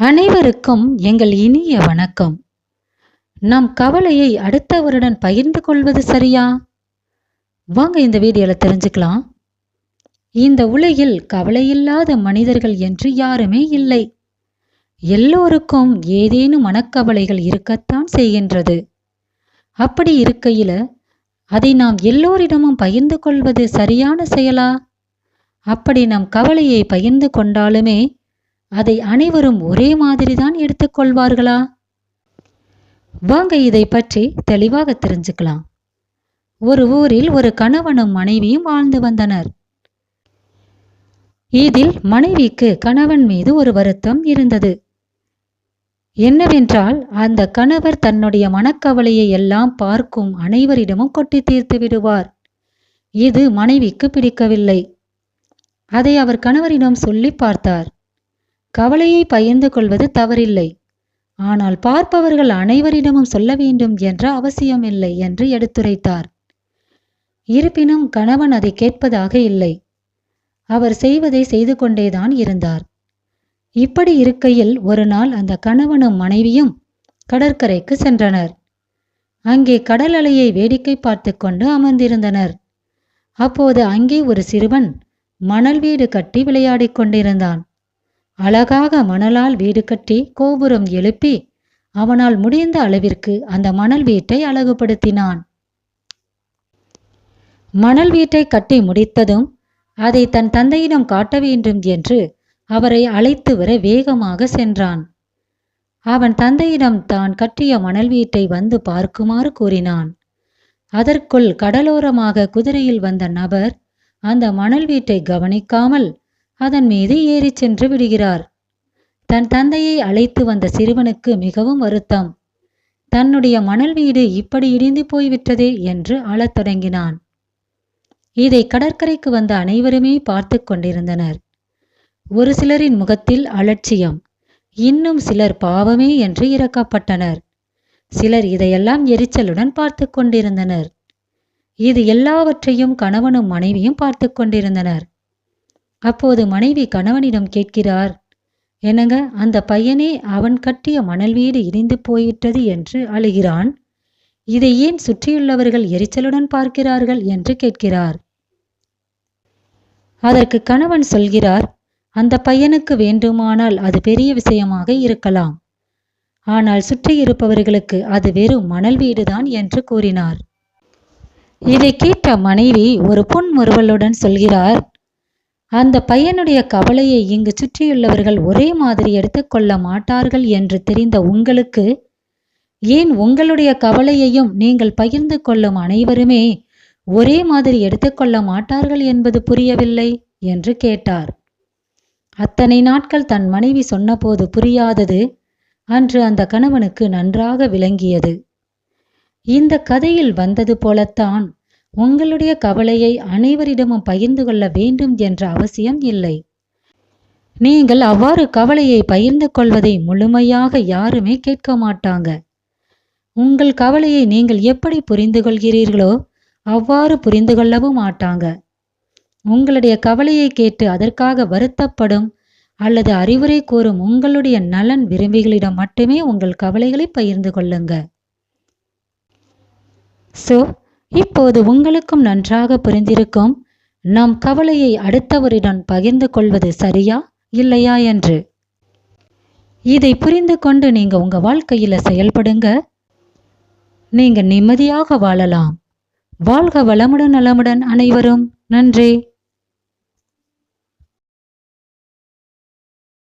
அனைவருக்கும் எங்கள் இனிய வணக்கம். நம் கவலையை அடுத்தவருடன் பகிர்ந்து கொள்வது சரியா? வாங்க இந்த வீடியோவில் தெரிஞ்சுக்கலாம். இந்த உலகில் கவலையில்லாத மனிதர்கள் என்று யாருமே இல்லை. எல்லோருக்கும் ஏதேனும் மனக்கவலைகள் இருக்கத்தான் செய்கின்றது. அப்படி இருக்கையில் அதை நாம் எல்லோரிடமும் பகிர்ந்து கொள்வது சரியான செயலா? அப்படி நம் கவலையை பகிர்ந்து கொண்டாலுமே அதை அனைவரும் ஒரே மாதிரி தான் எடுத்துக்கொள்வார்களா வாங்க இதை பற்றி தெளிவாக தெரிஞ்சுக்கலாம். ஒரு ஊரில் ஒரு கணவனும் மனைவியும் வாழ்ந்து வந்தனர். இதில் மனைவிக்கு கணவன் மீது ஒரு வருத்தம் இருந்தது. என்னவென்றால் அந்த கணவர் தன்னுடைய மனக்கவலையை எல்லாம் பார்க்கும் அனைவரிடமும் கொட்டி தீர்த்து விடுவார். இது மனைவிக்கு பிடிக்கவில்லை. அதை அவர் கணவரிடம் சொல்லி பார்த்தார். கவலையை பகிர்ந்து கொள்வது தவறில்லை. ஆனால் பார்ப்பவர்கள் அனைவரிடமும் சொல்ல வேண்டும் என்ற அவசியமில்லை என்று எடுத்துரைத்தார். இருப்பினும் கணவன் அதை கேட்பதாக இல்லை. அவர் செய்வதை செய்து கொண்டேதான் இருந்தார். இப்படி இருக்கையில் ஒரு நாள் அந்த கணவனும் மனைவியும் கடற்கரைக்கு சென்றனர். அங்கே கடல் அலையை வேடிக்கை பார்த்து கொண்டு அமர்ந்திருந்தனர். அப்போது அங்கே ஒரு சிறுவன் மணல் வீடு கட்டி விளையாடிக் கொண்டிருந்தான். அழகாக மணலால் வீடு கட்டி கோபுரம் எழுப்பி அவனால் முடிந்த அளவிற்கு அந்த மணல் வீட்டை அழகுபடுத்தினான். மணல் வீட்டை கட்டி முடித்ததும் அதை தன் தந்தையிடம் காட்ட வேண்டும் என்று அவரை அழைத்து வர வேகமாக சென்றான். அவன் தந்தையிடம் தான் கட்டிய மணல் வீட்டை வந்து பார்க்குமாறு கூறினான். அதற்குள் கடலோரமாக குதிரையில் வந்த நபர் அந்த மணல் வீட்டை கவனிக்காமல் அதன் மீது ஏறிச் சென்று விடுகிறார். தன் தந்தையை அழைத்து வந்த சிறுவனுக்கு மிகவும் வருத்தம். தன்னுடைய மணல் வீடு இப்படி இடிந்து போய்விட்டதே என்று அழத் தொடங்கினான். இதை கடற்கரைக்கு வந்த அனைவருமே பார்த்து கொண்டிருந்தனர். ஒரு சிலரின் முகத்தில் அலட்சியம் இன்னும் சிலர் பாவமே என்று இறக்கப்பட்டனர். சிலர் இதையெல்லாம் எரிச்சலுடன் பார்த்து கொண்டிருந்தனர். இது எல்லாவற்றையும் கணவனும் மனைவியும் பார்த்து கொண்டிருந்தனர். அப்போது மனைவி கணவனிடம் கேட்கிறார் என்னங்க அந்த பையனே அவன் கட்டிய மணல் வீடு இடிந்து போய்விட்டது என்று அழுகிறான். இதை ஏன் சுற்றியுள்ளவர்கள் எரிச்சலுடன் பார்க்கிறார்கள் என்று கேட்கிறார். அதற்கு கணவன் சொல்கிறார் அந்த பையனுக்கு வேண்டுமானால் அது பெரிய விஷயமாக இருக்கலாம். ஆனால் சுற்றி இருப்பவர்களுக்கு அது வெறும் மணல் வீடுதான் என்று கூறினார். இதை கேட்ட மனைவி ஒரு புன்முறுவலுடன் சொல்கிறார் அந்த பையனுடைய கவலையை இங்கு சுற்றியுள்ளவர்கள் ஒரே மாதிரி எடுத்துக்கொள்ள மாட்டார்கள் என்று தெரிந்த உங்களுக்கு ஏன் உங்களுடைய கவலையையும் நீங்கள் பகிர்ந்து கொள்ளும் அனைவருமே ஒரே மாதிரி எடுத்துக்கொள்ள மாட்டார்கள் என்பது புரியவில்லை என்று கேட்டார். அத்தனை நாட்கள் தன் மனைவி சொன்னபோது புரியாதது அன்று அந்த கணவனுக்கு நன்றாக விளங்கியது. இந்த கதையில் வந்தது போலத்தான் உங்களுடைய கவலையை அனைவரிடமும் பகிர்ந்து கொள்ள வேண்டும் என்ற அவசியம் இல்லை. நீங்கள் அவ்வாறு கவலையை பகிர்ந்து கொள்வதை முழுமையாக யாருமே கேட்க மாட்டாங்க. உங்கள் கவலையை நீங்கள் எப்படி புரிந்து கொள்கிறீர்களோ அவ்வாறு புரிந்து கொள்ளவும் மாட்டாங்க. உங்களுடைய கவலையை கேட்டு அதற்காக வருத்தப்படும் அல்லது அறிவுரை கூறும் உங்களுடைய நலன் விரும்பிகளிடம் மட்டுமே உங்கள் கவலைகளை பகிர்ந்து கொள்ளுங்க. ஸோ இப்போது உங்களுக்கும் நன்றாக புரிந்திருக்கும். நம் கவலையை அடுத்தவரிடம் பகிர்ந்து கொள்வது சரியா இல்லையா என்று. இதை புரிந்து கொண்டு நீங்க உங்க வாழ்க்கையில செயல்படுங்க. நீங்க நிம்மதியாக வாழலாம். வாழ்க வளமுடன் நலமுடன் அனைவரும். நன்றி.